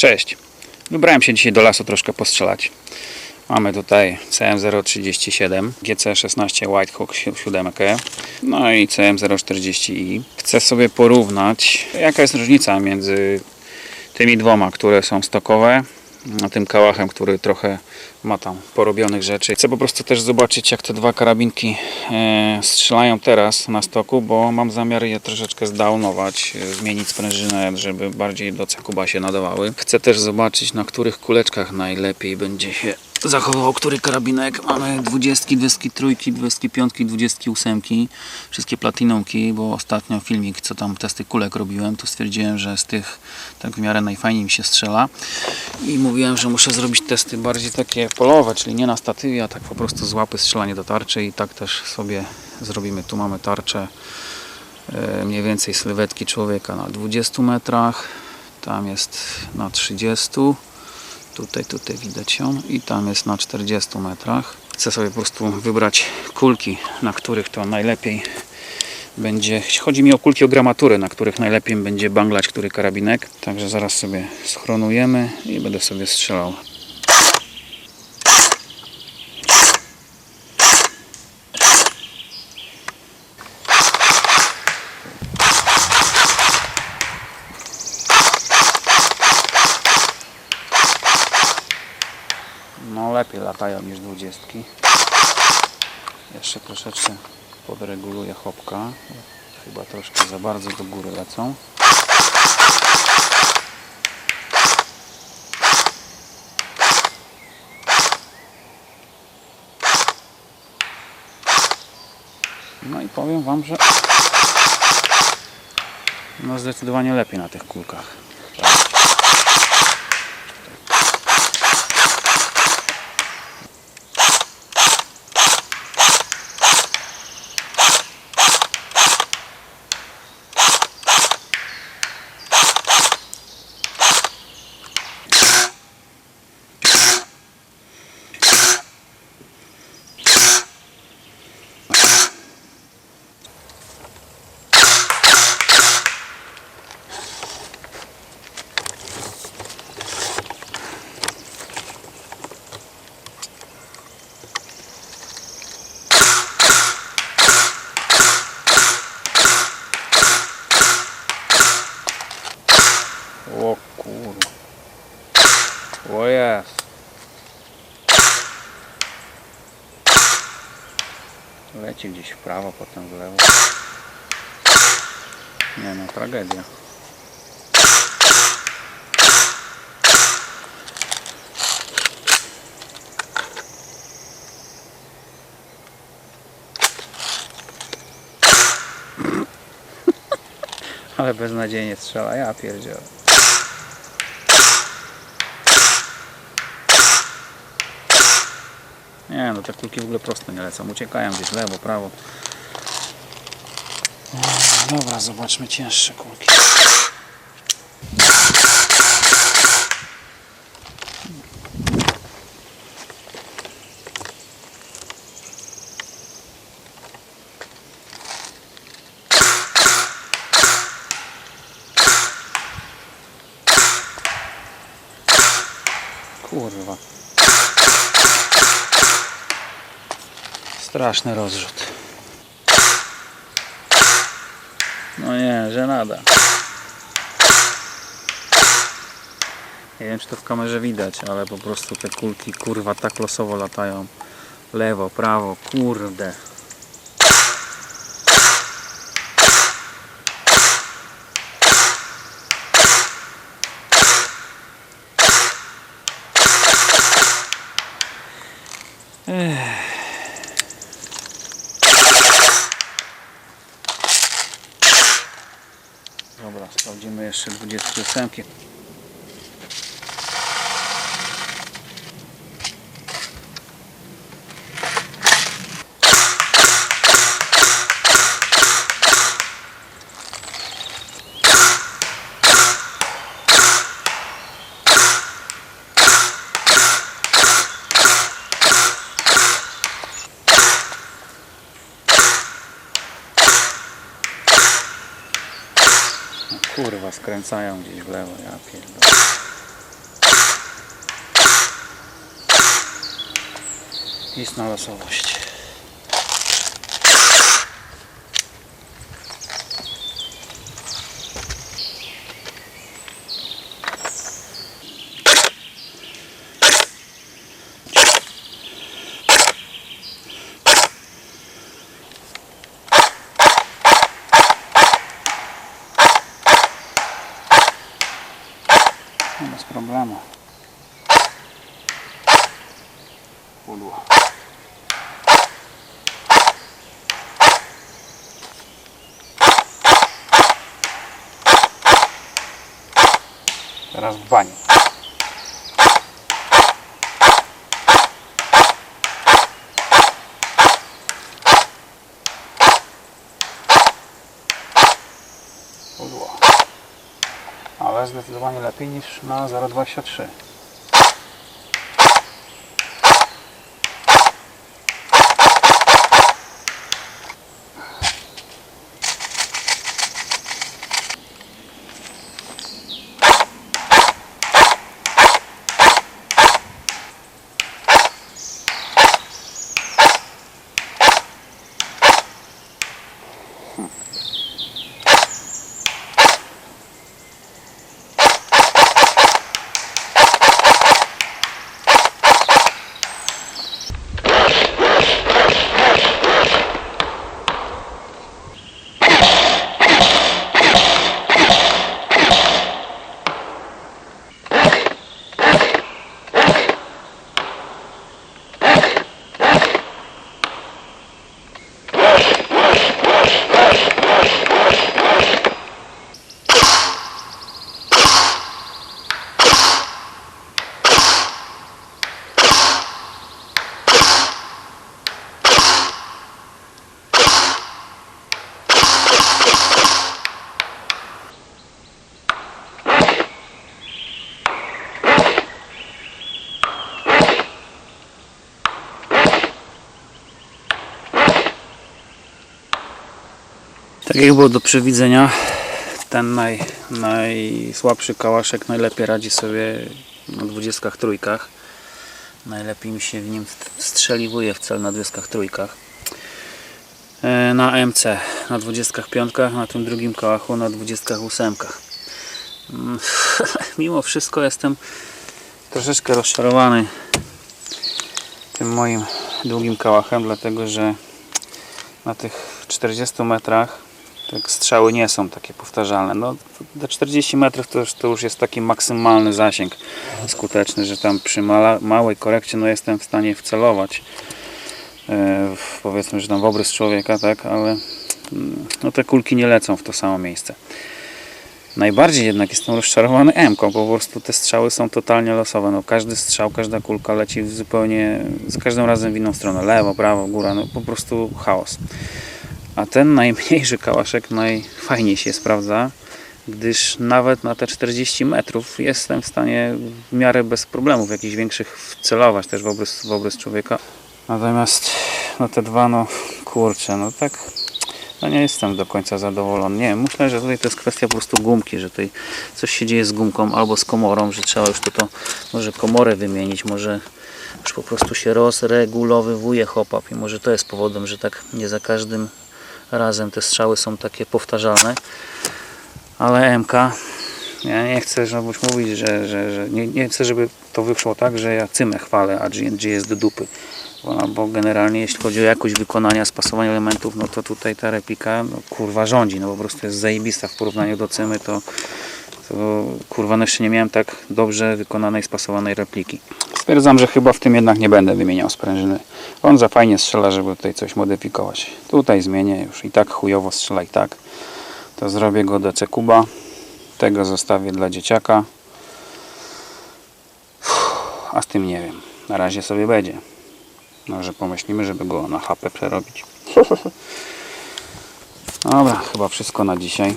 Cześć. Wybrałem się dzisiaj do lasu troszkę postrzelać. Mamy tutaj CM037, GC16 Whitehawk 7, no i CM040i. Chcę sobie porównać, jaka jest różnica między tymi dwoma, które są stokowe, tym kałachem, który trochę ma tam porobionych rzeczy. Chcę po prostu też zobaczyć, jak te dwa karabinki e, strzelają teraz na stoku, bo mam zamiar je troszeczkę zdownować, e, zmienić sprężynę, żeby bardziej do cakuba się nadawały. Chcę też zobaczyć, na których kuleczkach najlepiej będzie się zachował który karabinek. Mamy 20, 23, 25, 28. Wszystkie platinumki, bo ostatnio filmik, co tam testy kulek robiłem, to stwierdziłem, że z tych tak w miarę najfajniej mi się strzela. I mówiłem, że muszę zrobić testy bardziej takie polowe, czyli nie na statywie, a tak po prostu z łapy strzelanie do tarczy i tak też sobie zrobimy. Tu mamy tarczę e, mniej więcej sylwetki człowieka na 20 metrach. Tam jest na 30 tutaj, tutaj widać ją i tam jest na 40 metrach. Chcę sobie po prostu wybrać kulki, na których to najlepiej będzie, chodzi mi o kulki o gramatury, na których najlepiej będzie banglać który karabinek. Także zaraz sobie schronujemy i będę sobie strzelał. No lepiej latają niż dwudziestki. Jeszcze troszeczkę podreguluję chopka. Chyba troszkę za bardzo do góry lecą. No i powiem Wam, że no zdecydowanie lepiej na tych kulkach. O kurwa. O jest. Leci gdzieś w prawo, potem w lewo. Nie no, tragedia. Ale beznadziejnie strzela, ja pierdzielę. Nie no, te kulki w ogóle prosto nie lecą. Uciekają gdzieś lewo, prawo. Dobra, zobaczmy cięższe kulki. Kurwa. Straszny rozrzut. No nie, że nada. Nie wiem czy to w kamerze widać, ale po prostu te kulki kurwa tak losowo latają. Lewo, prawo, kurde. Dobra, sprawdzimy jeszcze 28. Kurwa, skręcają gdzieś w lewo, ja pierdolę. Pis na losowość. Bez problemu. Pudło. Teraz w bani. Pudło. Ale zdecydowanie lepiej niż na 0,23. Tak jak było do przewidzenia, ten naj, najsłabszy kałaszek najlepiej radzi sobie na dwudziestkach trójkach. Najlepiej mi się w nim strzeliwuje w cel na dwudziestkach trójkach. E, Na MC na dwudziestkach piątkach, na tym drugim kałachu na dwudziestkach ósemkach. Mm, Mimo wszystko jestem troszeczkę rozczarowany tym moim długim kałachem, dlatego że na tych 40 metrach tak strzały nie są takie powtarzalne. No, do 40 metrów to już, to już jest taki maksymalny zasięg skuteczny, że tam przy mala, małej korekcie no, jestem w stanie wcelować w, powiedzmy, że tam w obrys człowieka, tak, ale mm, no, te kulki nie lecą w to samo miejsce. Najbardziej jednak jestem rozczarowany M, bo po prostu te strzały są totalnie losowe. No, każdy strzał, każda kulka leci w zupełnie, za każdym razem w inną stronę. Lewo, prawo, góra, no po prostu chaos. A ten najmniejszy kałaszek najfajniej się sprawdza, gdyż nawet na te 40 metrów jestem w stanie w miarę bez problemów jakichś większych wcelować też w obrys, w obrys człowieka. Natomiast no te dwa, no kurczę, no tak no nie jestem do końca zadowolony. Nie, myślę, że tutaj to jest kwestia po prostu gumki, że tutaj coś się dzieje z gumką albo z komorą, że trzeba już to, to może komorę wymienić, może już po prostu się rozregulowywuje hop-up i może to jest powodem, że tak nie za każdym razem te strzały są takie powtarzalne. Ale MK, ja nie chcę żebyś mówić, że, że, że nie, nie chcę, żeby to wyszło tak, że ja cymę chwalę, a GNG jest do dupy. Bo, bo generalnie jeśli chodzi o jakość wykonania, spasowania elementów, no to tutaj ta replika no, kurwa rządzi, no po prostu jest zajebista w porównaniu do cymy, to, to kurwa no jeszcze nie miałem tak dobrze wykonanej, spasowanej repliki. Stwierdzam, że chyba w tym jednak nie będę wymieniał sprężyny. On za fajnie strzela, żeby tutaj coś modyfikować. Tutaj zmienię już i tak chujowo strzela i tak. To zrobię go do C-Kuba. Tego zostawię dla dzieciaka. A z tym nie wiem. Na razie sobie będzie. Może pomyślimy, żeby go na HP przerobić. Dobra, chyba wszystko na dzisiaj.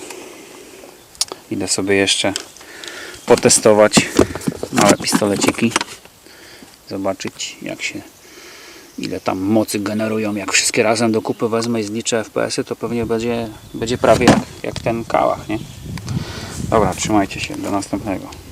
Idę sobie jeszcze potestować małe pistoleciki. Zobaczyć jak się ile tam mocy generują. Jak wszystkie razem do kupy wezmę i zliczę FPS-y, to pewnie będzie, będzie prawie jak, jak ten kałach, nie? Dobra, trzymajcie się. Do następnego.